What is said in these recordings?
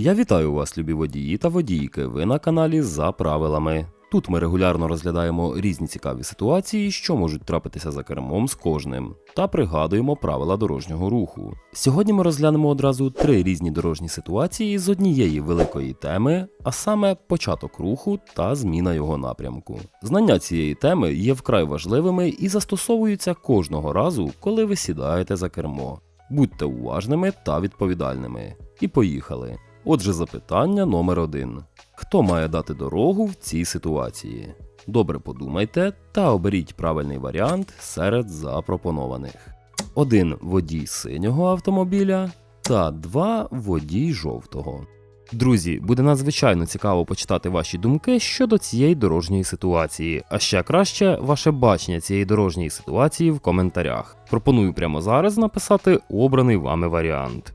Я вітаю вас, любі водії та водійки. Ви на каналі за правилами. Тут ми регулярно розглядаємо різні цікаві ситуації, що можуть трапитися за кермом з кожним, та пригадуємо правила дорожнього руху. Сьогодні ми розглянемо одразу три різні дорожні ситуації з однієї великої теми, а саме початок руху та зміна його напрямку. Знання цієї теми є вкрай важливими і застосовуються кожного разу, коли ви сідаєте за кермо. Будьте уважними та відповідальними. І поїхали. Отже, запитання номер один. Хто має дати дорогу в цій ситуації? Добре подумайте та оберіть правильний варіант серед запропонованих. 1 водій синього автомобіля та 2 водій жовтого. Друзі, буде надзвичайно цікаво почитати ваші думки щодо цієї дорожньої ситуації, а ще краще ваше бачення цієї дорожньої ситуації в коментарях. Пропоную прямо зараз написати обраний вами варіант.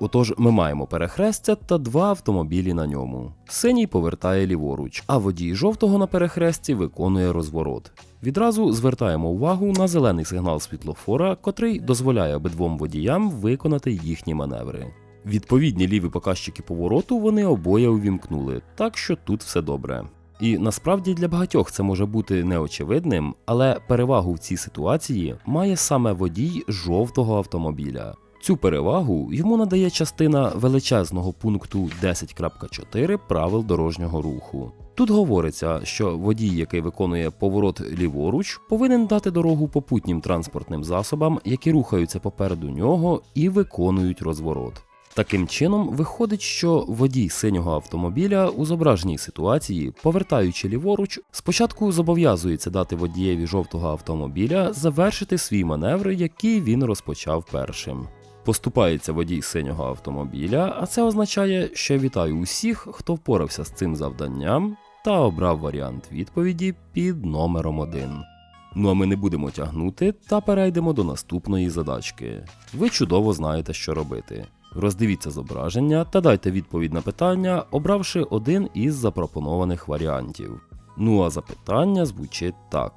Отож, ми маємо перехрестя та два автомобілі на ньому. Синій повертає ліворуч, а водій жовтого на перехресті виконує розворот. Відразу звертаємо увагу на зелений сигнал світлофора, котрий дозволяє обидвом водіям виконати їхні маневри. Відповідні ліві показчики повороту вони обоє увімкнули, так що тут все добре. І насправді для багатьох це може бути неочевидним, але перевагу в цій ситуації має саме водій жовтого автомобіля. Цю перевагу йому надає частина величезного пункту 10.4 правил дорожнього руху. Тут говориться, що водій, який виконує поворот ліворуч, повинен дати дорогу попутнім транспортним засобам, які рухаються попереду нього і виконують розворот. Таким чином, виходить, що водій синього автомобіля у зображеній ситуації, повертаючи ліворуч, спочатку зобов'язується дати водієві жовтого автомобіля завершити свій маневр, який він розпочав першим. Поступається водій синього автомобіля, а це означає, що вітаю усіх, хто впорався з цим завданням та обрав варіант відповіді під номером 1. Ну а ми не будемо тягнути та перейдемо до наступної задачки. Ви чудово знаєте, що робити. Роздивіться зображення та дайте відповідь на питання, обравши один із запропонованих варіантів. Ну а запитання звучить так: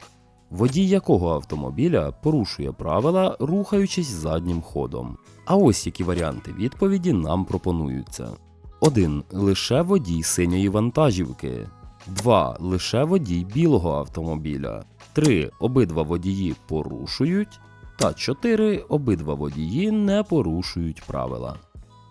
водій якого автомобіля порушує правила, рухаючись заднім ходом? А ось які варіанти відповіді нам пропонуються: 1. Лише водій синьої вантажівки. 2. Лише водій білого автомобіля. 3. Обидва водії порушують. Та 4. Обидва водії не порушують правила.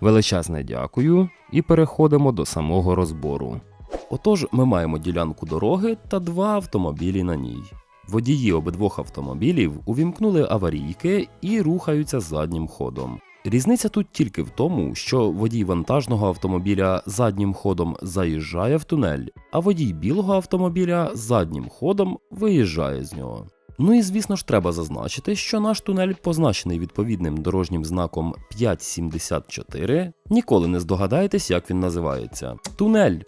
Величезне дякую і переходимо до самого розбору. Отож, ми маємо ділянку дороги та два автомобілі на ній. Водії обидвох автомобілів увімкнули аварійки і рухаються заднім ходом. Різниця тут тільки в тому, що водій вантажного автомобіля заднім ходом заїжджає в тунель, а водій білого автомобіля заднім ходом виїжджає з нього. Ну і звісно ж треба зазначити, що наш тунель, позначений відповідним дорожнім знаком 574, ніколи не здогадаєтесь, як він називається. Тунель.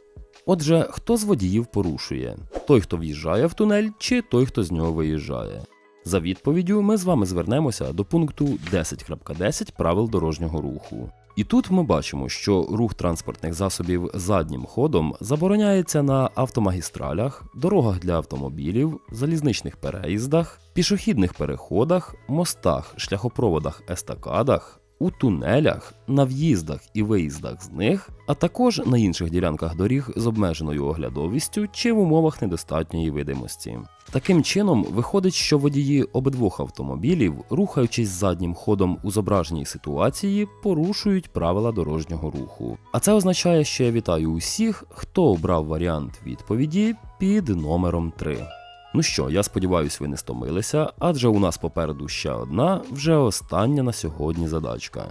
Отже, хто з водіїв порушує? Той, хто в'їжджає в тунель, чи той, хто з нього виїжджає? За відповіддю, ми з вами звернемося до пункту 10.10 правил дорожнього руху. І тут ми бачимо, що рух транспортних засобів заднім ходом забороняється на автомагістралях, дорогах для автомобілів, залізничних переїздах, пішохідних переходах, мостах, шляхопроводах, естакадах, у тунелях, на в'їздах і виїздах з них, а також на інших ділянках доріг з обмеженою оглядовістю чи в умовах недостатньої видимості. Таким чином, виходить, що водії обидвох автомобілів, рухаючись заднім ходом у зображеній ситуації, порушують правила дорожнього руху. А це означає, що я вітаю усіх, хто обрав варіант відповіді під номером 3. Ну що, я сподіваюся, ви не стомилися, адже у нас попереду ще одна, вже остання на сьогодні задачка.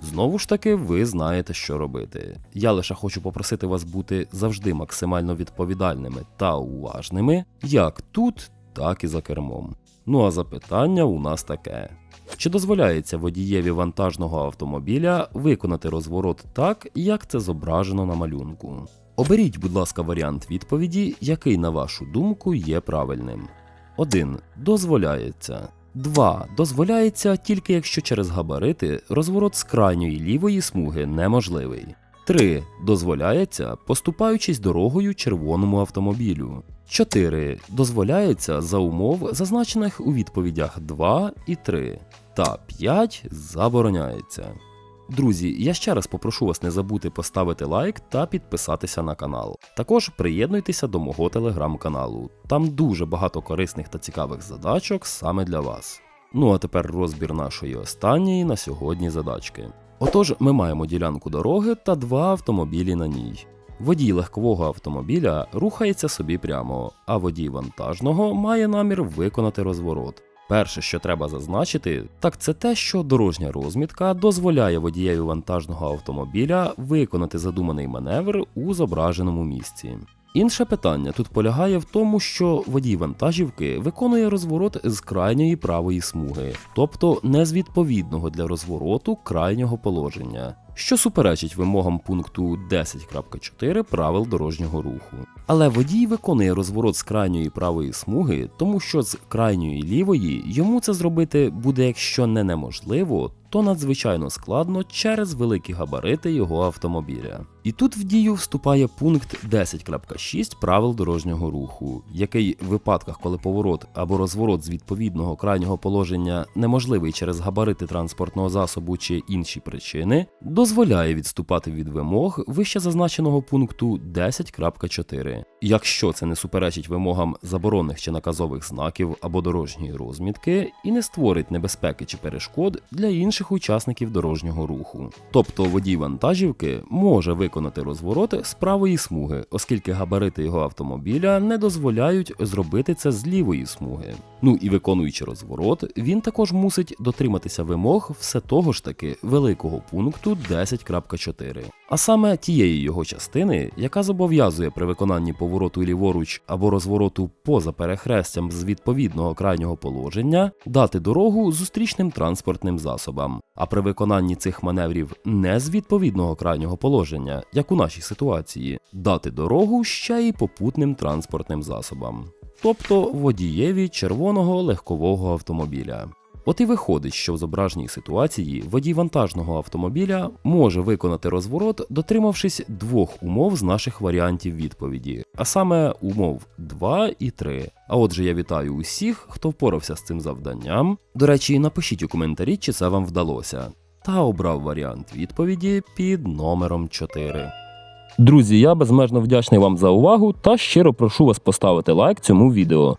Знову ж таки, ви знаєте, що робити. Я лише хочу попросити вас бути завжди максимально відповідальними та уважними, як тут, так і за кермом. Ну а запитання у нас таке: чи дозволяється водієві вантажного автомобіля виконати розворот так, як це зображено на малюнку? Оберіть, будь ласка, варіант відповіді, який, на вашу думку, є правильним. 1. Дозволяється. 2. Дозволяється тільки якщо через габарити розворот з крайньої лівої смуги неможливий. 3. Дозволяється, поступаючись дорогою червоному автомобілю. 4. Дозволяється за умов, зазначених у відповідях 2 і 3. Та 5 забороняється. Друзі, я ще раз попрошу вас не забути поставити лайк та підписатися на канал. Також приєднуйтеся до мого телеграм-каналу. Там дуже багато корисних та цікавих задачок саме для вас. Ну а тепер розбір нашої останньої на сьогодні задачки. Отож, ми маємо ділянку дороги та два автомобілі на ній. Водій легкового автомобіля рухається собі прямо, а водій вантажного має намір виконати розворот. Перше, що треба зазначити, так це те, що дорожня розмітка дозволяє водієві вантажного автомобіля виконати задуманий маневр у зображеному місці. Інше питання тут полягає в тому, що водій вантажівки виконує розворот з крайньої правої смуги, тобто не з відповідного для розвороту крайнього положення, що суперечить вимогам пункту 10.4 правил дорожнього руху. Але водій виконує розворот з крайньої правої смуги, тому що з крайньої лівої йому це зробити буде, якщо не неможливо, то надзвичайно складно через великі габарити його автомобіля. І тут в дію вступає пункт 10.6 правил дорожнього руху, який в випадках, коли поворот або розворот з відповідного крайнього положення неможливий через габарити транспортного засобу чи інші причини, дозволяє відступати від вимог вище зазначеного пункту 10.4. Якщо це не суперечить вимогам заборонних чи наказових знаків або дорожньої розмітки і не створить небезпеки чи перешкод для інших учасників дорожнього руху. Тобто водій вантажівки може виконати розворот з правої смуги, оскільки габарити його автомобіля не дозволяють зробити це з лівої смуги. Ну і виконуючи розворот, він також мусить дотриматися вимог все того ж таки великого пункту 10.4, а саме тієї його частини, яка зобов'язує при виконанні повороту ліворуч або розвороту поза перехрестям з відповідного крайнього положення дати дорогу зустрічним транспортним засобам. А при виконанні цих маневрів не з відповідного крайнього положення, як у нашій ситуації, дати дорогу ще й попутним транспортним засобам, тобто водієві червоного легкового автомобіля. От і виходить, що в зображеній ситуації водій вантажного автомобіля може виконати розворот, дотримавшись двох умов з наших варіантів відповіді, а саме умов 2 і 3. А отже, я вітаю усіх, хто впорався з цим завданням. До речі, напишіть у коментарі, чи це вам вдалося, та обрав варіант відповіді під номером 4. Друзі, я безмежно вдячний вам за увагу та щиро прошу вас поставити лайк цьому відео.